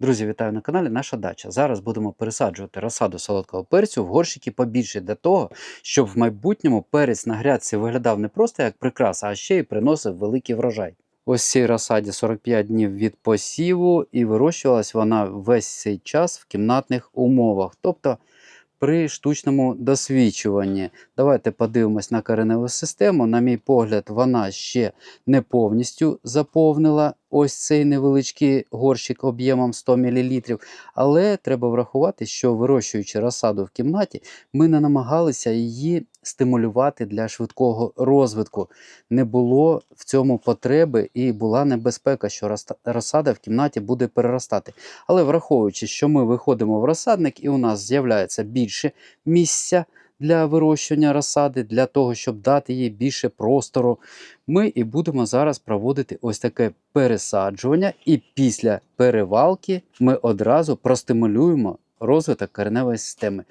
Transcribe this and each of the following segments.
Друзі, вітаю на каналі Наша Дача. Зараз будемо пересаджувати розсаду солодкого перцю в горщики побільше для того, щоб в майбутньому перець на грядці виглядав не просто як прикраса, а ще й приносив великий врожай. Ось цій розсаді 45 днів від посіву, і вирощувалась вона весь цей час в кімнатних умовах, тобто при штучному досвідчуванні. Давайте подивимось на кореневу систему. На мій погляд, вона ще не повністю заповнила ось цей невеличкий горщик об'ємом 100 мл. Але треба врахувати, що вирощуючи розсаду в кімнаті, ми не намагалися її стимулювати для швидкого розвитку. Не було в цьому потреби і була небезпека, що розсада в кімнаті буде переростати. Але враховуючи, що ми виходимо в розсадник і у нас з'являється більше місця для вирощування розсади, для того, щоб дати їй більше простору, ми і будемо зараз проводити ось таке пересаджування, і після перевалки ми одразу простимулюємо розвиток кореневої системи.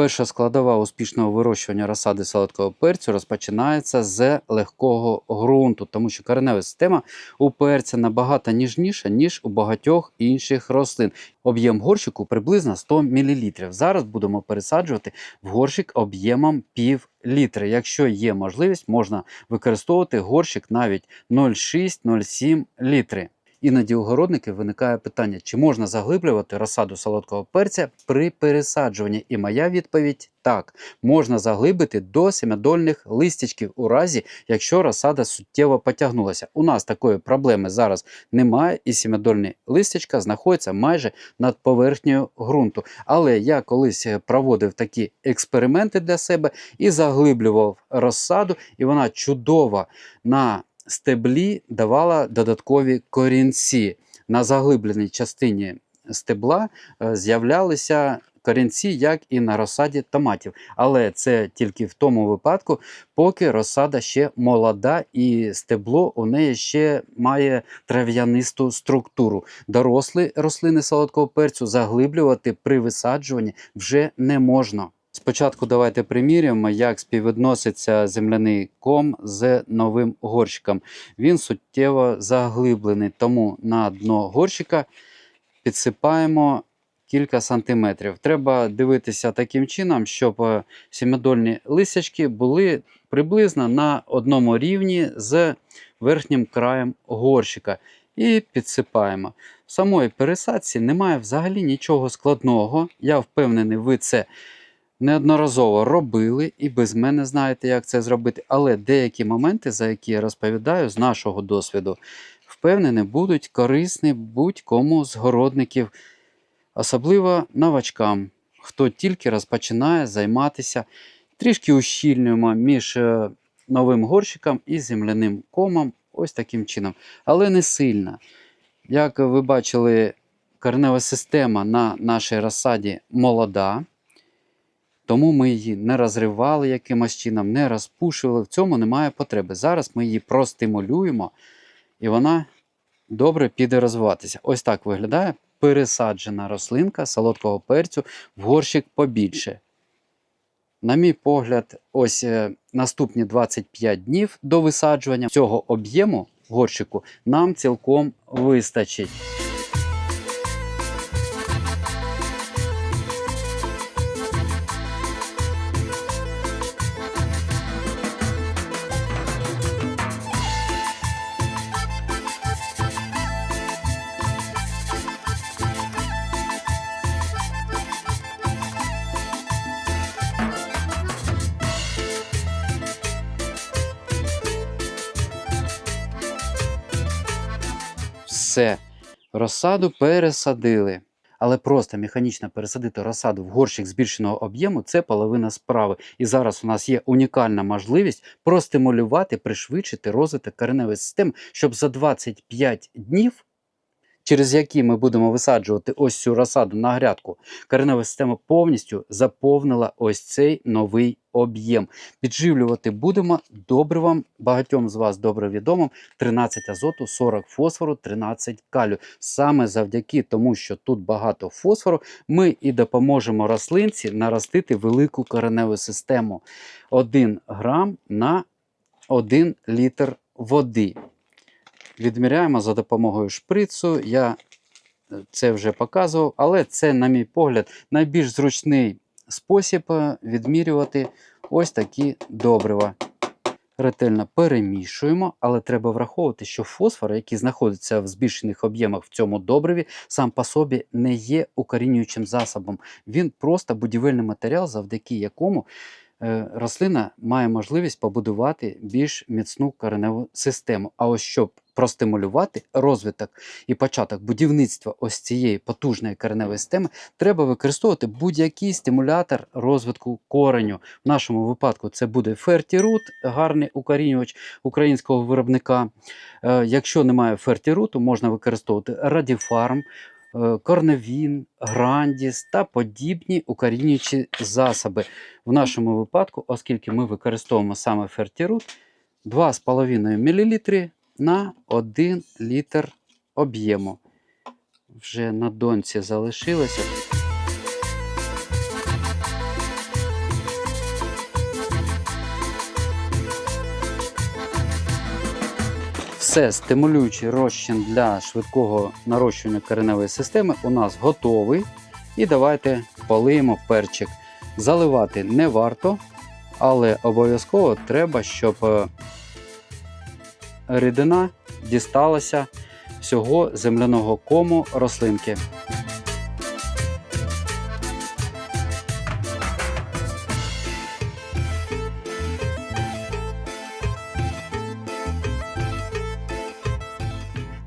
Перша складова успішного вирощування розсади солодкого перцю розпочинається з легкого ґрунту, тому що коренева система у перця набагато ніжніша, ніж у багатьох інших рослин. Об'єм горщику приблизно 100 мл. Зараз будемо пересаджувати в горщик об'ємом пів літри. Якщо є можливість, можна використовувати горщик навіть 0,6-0,7 літри. Іноді у городників виникає питання, чи можна заглиблювати розсаду солодкого перця при пересаджуванні. І моя відповідь так, можна заглибити до семядольних листячків у разі, якщо розсада суттєво потягнулася. У нас такої проблеми зараз немає, і семядольні листячка знаходяться майже над поверхнею ґрунту. Але я колись е, проводив такі експерименти для себе і заглиблював розсаду, і вона чудово на стеблі давала додаткові корінці. На заглибленій частині стебла е, з'являлися корінці, як і на розсаді томатів. Але це тільки в тому випадку, поки розсада ще молода і стебло у неї ще має трав'янисту структуру. Дорослі рослини солодкого перцю заглиблювати при висаджуванні вже не можна. Спочатку давайте приміряємо, як співвідноситься земляний ком з новим горщиком. Він суттєво заглиблений, тому на дно горщика підсипаємо кілька сантиметрів. Треба дивитися таким чином, щоб е, сім'ядольні лисячки були приблизно на одному рівні з верхнім краєм горщика. І підсипаємо. В самої пересадці немає взагалі нічого складного. Я впевнений, ви це неодноразово робили і без мене знаєте, як це зробити. Але деякі моменти, за які я розповідаю з нашого досвіду, впевнений, будуть корисні будь-кому з городників, особливо новачкам, хто тільки розпочинає займатися. Трішки ущільнюємо між е, новим горщиком і земляним комом, ось таким чином. Але не сильно. Як ви бачили, коренева система на нашій розсаді молода. Тому ми її не розривали якимось чином, не розпушували. В цьому немає потреби. Зараз ми її простимулюємо, і вона добре піде розвиватися. Ось так виглядає пересаджена рослинка солодкого перцю в горщик побільше. На мій погляд, ось е, наступні 25 днів до висаджування цього об'єму горщику нам цілком вистачить. Все, розсаду пересадили. Але просто механічно пересадити розсаду в горщик збільшеного об'єму це половина справи. І зараз у нас є унікальна можливість простимулювати, пришвидшити розвиток кореневої системи, щоб за 25 днів, через які ми будемо висаджувати ось цю розсаду на грядку, коренева система повністю заповнила ось цей новий об'єм. Підживлювати будемо добривом, багатьом з вас добре відомим, 13 азоту, 40 фосфору, 13 калію. Саме завдяки тому, що тут багато фосфору, ми і допоможемо рослинці наростити велику кореневу систему. 1 грам на 1 літр води. Відміряємо за допомогою шприцу. Я це вже показував, але це, на мій погляд, найбільш зручний спосіб е, відмірювати ось такі добрива. Ретельно перемішуємо, але треба враховувати, що фосфор, який знаходиться в збільшених об'ємах в цьому добриві, сам по собі не є укорінюючим засобом. Він просто будівельний матеріал, завдяки якому е, рослина має можливість побудувати більш міцну кореневу систему. А ось щоб простимулювати розвиток і початок будівництва ось цієї потужної кореневої системи, треба використовувати будь-який стимулятор розвитку кореню. В нашому випадку це буде фертірут, гарний укорінювач українського виробника. Е, Якщо немає фертіруту, можна використовувати радіфарм, корневін, грандіс та подібні укорінюючі засоби. В нашому випадку, оскільки ми використовуємо саме фертірут, 2,5 мл на 1 літр об'єму. Вже на донці залишилося. Все, стимулюючий розчин для швидкого нарощування кореневої системи у нас готовий. І давайте полиємо перчик. Заливати не варто, але обов'язково треба, щоб е, рідина дісталася всього земляного кому рослинки.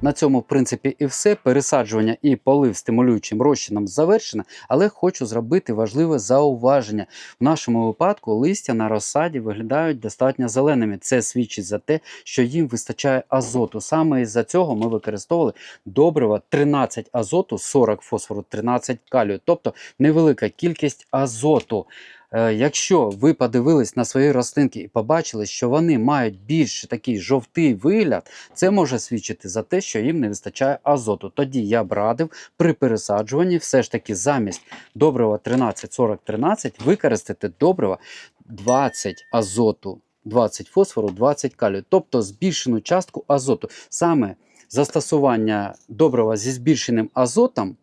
На цьому, в принципі, і все. Пересаджування і полив стимулюючим розчином завершено, але хочу зробити важливе зауваження. В нашому випадку листя на розсаді виглядають достатньо зеленими. Це свідчить за те, що їм вистачає азоту. Саме із-за цього ми використовували добрива 13 азоту, 40 фосфору, 13 калію, тобто невелика кількість азоту. Е, Якщо ви подивились на свої рослинки і побачили, що вони мають більш такий жовтий вигляд, це може свідчити за те, що їм не вистачає азоту. Тоді я б радив при пересаджуванні все ж таки замість добрива 13-40-13 використати добрива 20 азоту, 20 фосфору, 20 калію, тобто збільшену частку азоту. Саме застосування добрива зі збільшеним азотом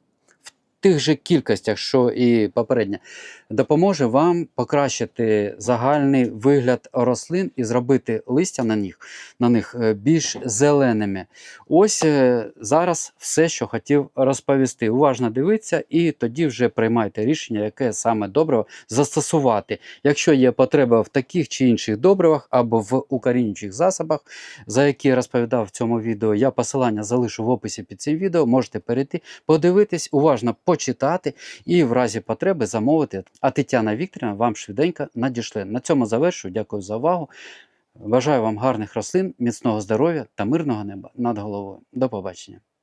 тих же кількостях, що і попередня, допоможе вам покращити загальний вигляд рослин і зробити листя на них, на них е, більш зеленими. Ось е, зараз все, що хотів розповісти. Уважно дивіться, і тоді вже приймайте рішення, яке саме добриво застосувати. Якщо є потреба в таких чи інших добривах або в укорінюючих засобах, за які розповідав в цьому відео, я посилання залишу в описі під цим відео. Можете перейти, подивитись, уважно почитати і в разі потреби замовити. А Тетяна Вікторівна вам швиденько надішле. На цьому завершую. Дякую за увагу. Бажаю вам гарних рослин, міцного здоров'я та мирного неба над головою. До побачення.